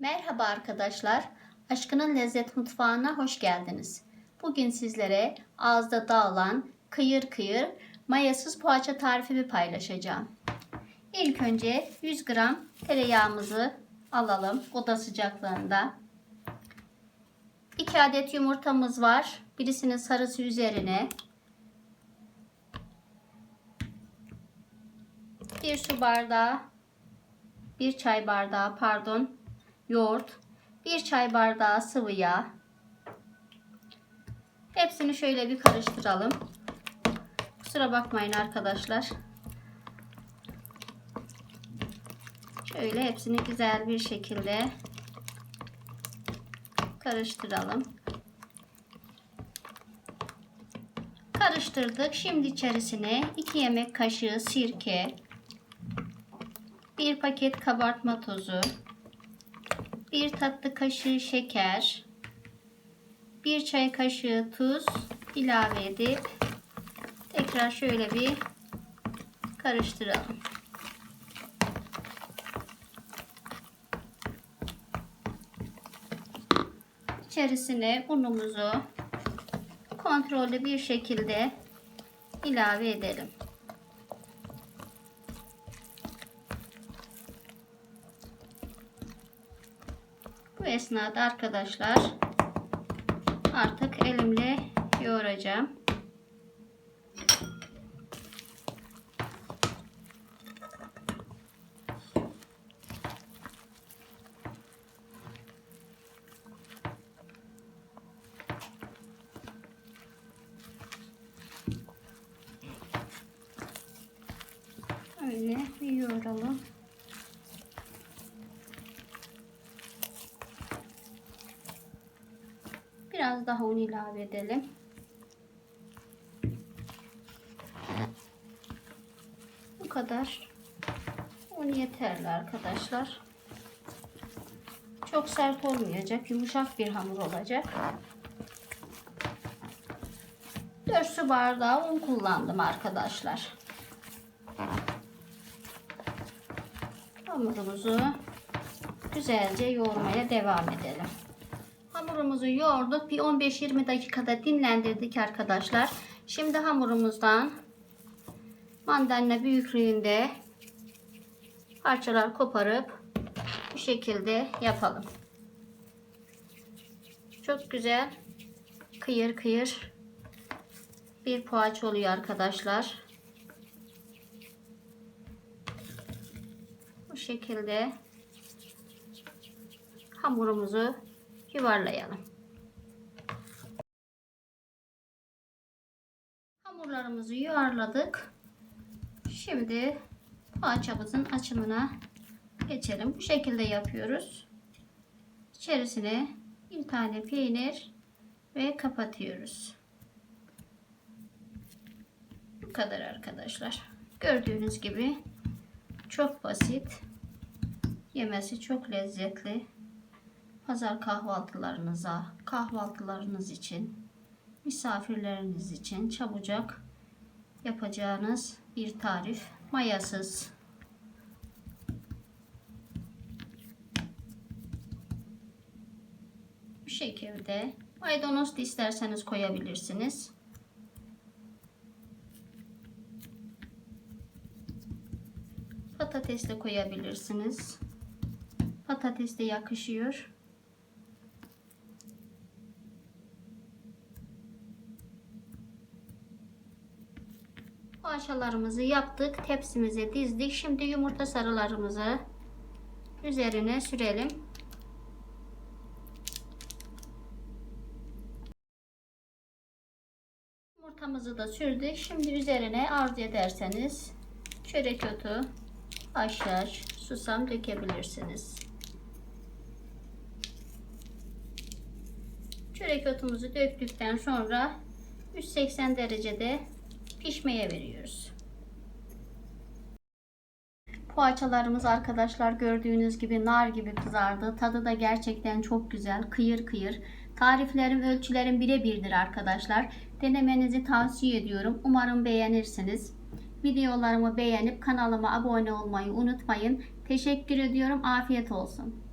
Merhaba arkadaşlar. Aşkının Lezzet Mutfağı'na hoş geldiniz. Bugün sizlere ağızda dağılan kıyır kıyır mayasız poğaça tarifimi paylaşacağım. İlk önce 100 gram tereyağımızı alalım oda sıcaklığında. 2 adet yumurtamız var. Birisinin sarısı üzerine. 1 su bardağı, 1 çay bardağı pardon yoğurt, 1 çay bardağı sıvı yağ. Hepsini şöyle bir karıştıralım. Kusura bakmayın arkadaşlar. Şöyle hepsini güzel bir şekilde karıştıralım. Karıştırdık. Şimdi içerisine 2 yemek kaşığı sirke, 1 paket kabartma tozu, 1 tatlı kaşığı şeker, 1 çay kaşığı tuz ilave edip tekrar şöyle bir karıştıralım. İçerisine unumuzu kontrollü bir şekilde ilave edelim. Bu esnada arkadaşlar artık elimle yoğuracağım. Öyle yoğuralım. Biraz daha un ilave edelim. Bu kadar un yeterli arkadaşlar. Çok sert olmayacak. Yumuşak bir hamur olacak. 4 su bardağı un kullandım arkadaşlar. Hamurumuzu güzelce yoğurmaya devam edelim. Hamurumuzu yoğurduk. Bir 15-20 dakikada dinlendirdik arkadaşlar. Şimdi hamurumuzdan mandalina büyüklüğünde parçalar koparıp bu şekilde yapalım. Çok güzel kıyır kıyır bir poğaça oluyor arkadaşlar. Bu şekilde hamurumuzu yuvarlayalım. Hamurlarımızı yuvarladık. Şimdi poğaçamızın açımına geçelim. Bu şekilde yapıyoruz. İçerisine bir tane peynir ve kapatıyoruz. Bu kadar arkadaşlar. Gördüğünüz gibi çok basit. Yemesi çok lezzetli pazar kahvaltılarınıza, kahvaltılarınız için, misafirleriniz için çabucak yapacağınız bir tarif. Mayasız. Bu şekilde maydanoz da isterseniz koyabilirsiniz. Patates de koyabilirsiniz. Patates de yakışıyor. Poğaçalarımızı yaptık. Tepsimize dizdik. Şimdi yumurta sarılarımızı üzerine sürelim. Yumurtamızı da sürdük. Şimdi üzerine arzu ederseniz çörek otu, haşhaş, susam dökebilirsiniz. Çörek otumuzu döktükten sonra 180 derecede pişmeye veriyoruz. Poğaçalarımız arkadaşlar gördüğünüz gibi nar gibi kızardı. Tadı da gerçekten çok güzel. Kıyır kıyır. Tariflerim, ölçülerim birebirdir arkadaşlar. Denemenizi tavsiye ediyorum. Umarım beğenirsiniz. Videolarımı beğenip kanalıma abone olmayı unutmayın. Teşekkür ediyorum. Afiyet olsun.